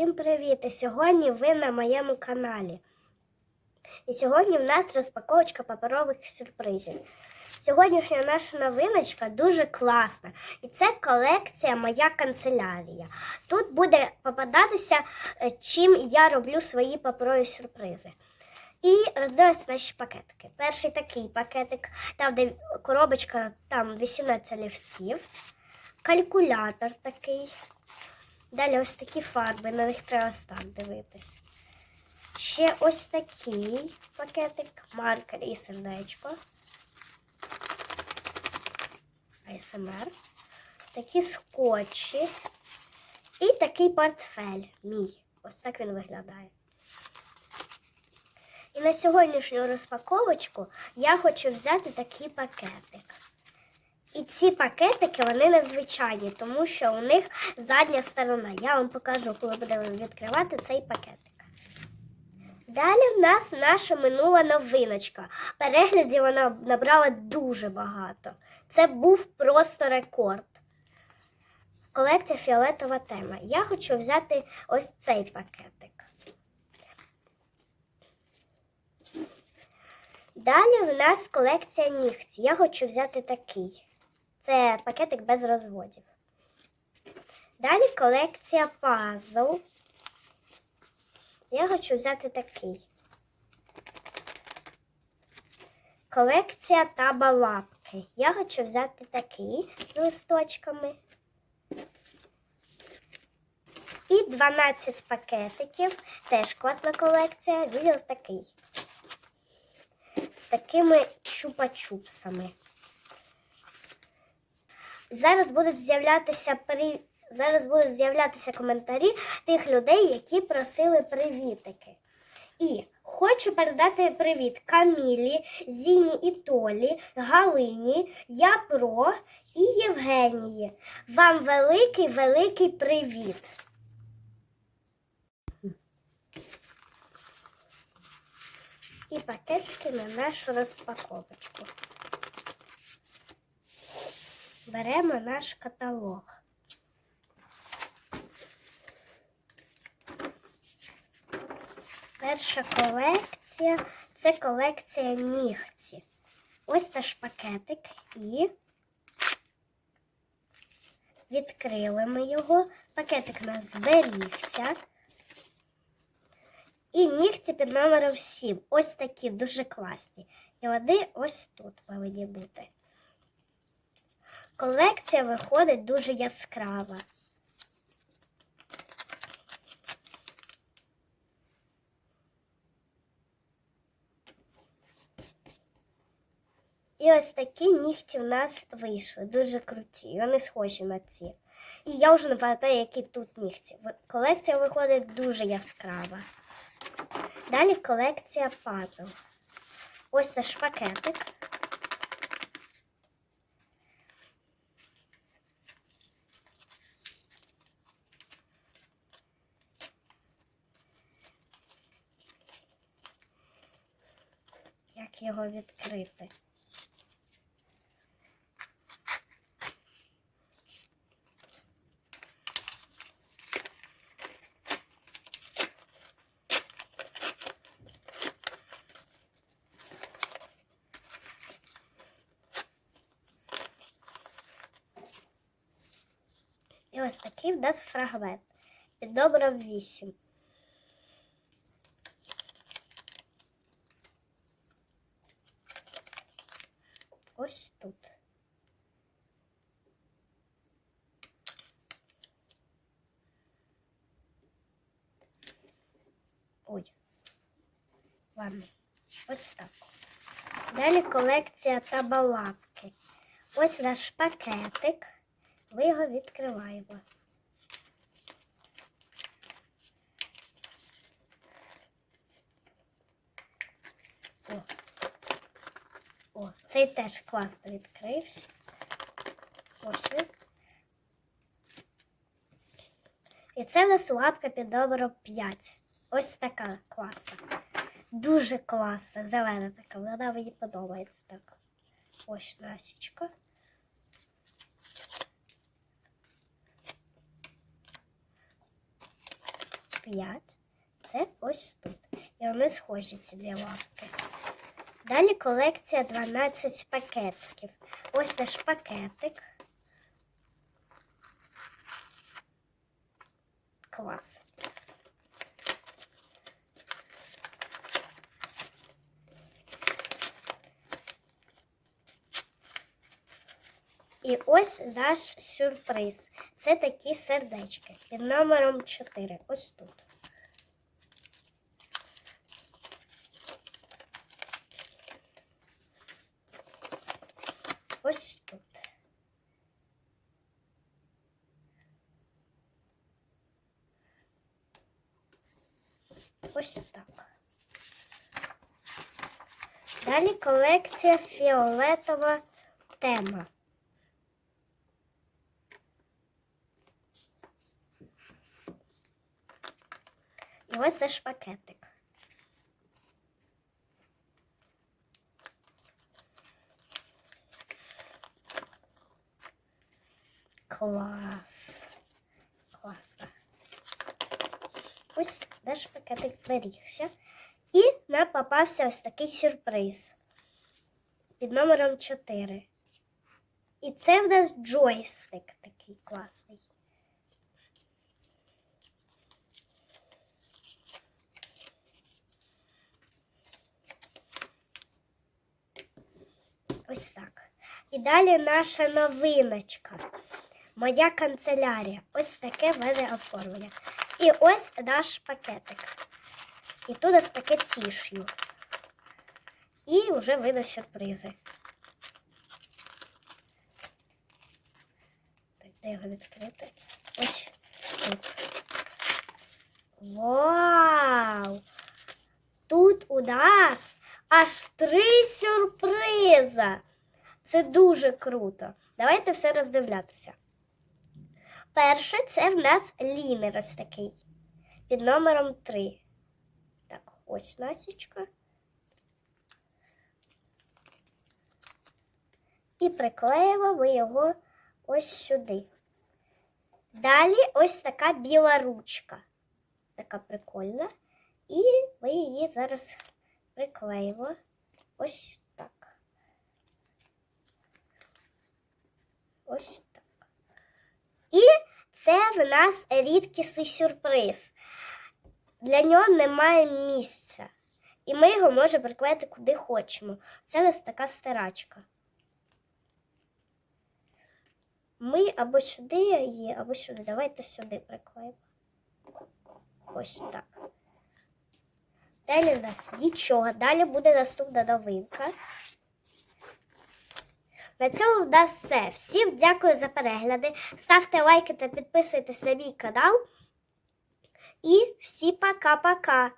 Всім привіт! Сьогодні ви на моєму каналі. І сьогодні в нас розпаковочка паперових сюрпризів. Сьогоднішня наша новиночка дуже класна. І це колекція Моя канцелярія. Тут буде попадатися, е, чим я роблю свої паперові сюрпризи. І роздивимося наші пакетики. Перший такий пакетик, там де коробочка, там 18 олівців, калькулятор такий. Далі ось такі фарби, на них треба так дивитись. Ще ось такий пакетик, маркер і сердечко. АСМР. Такі скотчі. І такий портфель мій. Ось так він виглядає. І на сьогоднішню розпаковочку я хочу взяти такий пакетик. І ці пакетики вони надзвичайні, тому що у них задня сторона. Я вам покажу, коли будемо відкривати цей пакетик. Далі в нас наша минула новиночка. Переглядів вона набрала дуже багато. Це був просто рекорд. Колекція фіолетова тема. Я хочу взяти ось цей пакетик. Далі в нас колекція нігті. Я хочу взяти такий. Це пакетик без розводів. Далі колекція пазл. Я хочу взяти такий. Колекція табалапки. Я хочу взяти такий з листочками. І 12 пакетиків. Теж класна колекція. Відділ такий. З такими чупа-чупсами. Зараз будуть з'являтися при... зараз будуть з'являтися коментарі тих людей, які просили привітики. І хочу передати привіт Камілі, Зіні і Толі, Галині, Япро і Євгенії. Вам великий великий привіт. І пакетики на нашу розпаковочку. Беремо наш каталог. Перша колекція це колекція нігті. Ось наш пакетик і відкрили ми його. Пакетик у нас зберігся. І нігті під номером 7. Ось такі дуже класні. І вони ось тут повинні бути. Колекція виходить дуже яскрава. І ось такі нігті у нас вийшли, дуже круті. Вони схожі на ці. І я вже не пам'ятаю, які тут нігті. Колекція виходить дуже яскрава. Далі колекція пазл. Ось наш пакетик. Його відкрити? І ось такий в нас фрагмент. Під номером 8. Ось тут. Ой. Ладно. Ось так. Далі колекція табалапки. Ось наш пакетик. Ми його відкриваємо. О. О, цей теж класно відкрився. Ось він. І це в нас лапка під номером 5. Ось така класна. Дуже класна, зелена така, вона мені подобається так. Ось насічка. 5. Це ось тут. І вони схожі ці дві лапки. Далі колекція 12 пакетиків. Ось наш пакетик. Клас. І ось наш сюрприз. Це такі сердечки під номером 4. Ось тут. Ось тут. Ось так. Далі колекція фіолетова тема. І ось наш пакетик. Клас. Класно. Ось наш пакетик зберігся. І нам попався ось такий сюрприз під номером 4. І це в нас джойстик такий класний. Ось так. І далі наша новиночка. Моя канцелярія. Ось таке мене оформлення. І ось наш пакетик. І тут ось таке тіш'ю. І вже видно сюрпризи. Так, де його відкрити? Ось тут. Вау! Тут у нас аж три сюрприза. Це дуже круто. Давайте все роздивлятися. Перше, це в нас лінер ось такий. Під номером 3. Так, ось насічка. І приклеїмо ми його ось сюди. Далі ось така біла ручка. Така прикольна. І ми її зараз приклеїмо ось так. Ось. І це в нас рідкісний сюрприз. Для нього немає місця. І ми його можемо приклеїти куди хочемо. Це ось така стирачка. Ми або сюди її, або сюди. Давайте сюди приклеїмо. Ось так. Далі в нас нічого. Далі буде наступна новинка. На цьому в нас все. Всім дякую за перегляди. Ставте лайки та підписуйтесь на мій канал. І всі пока-пока.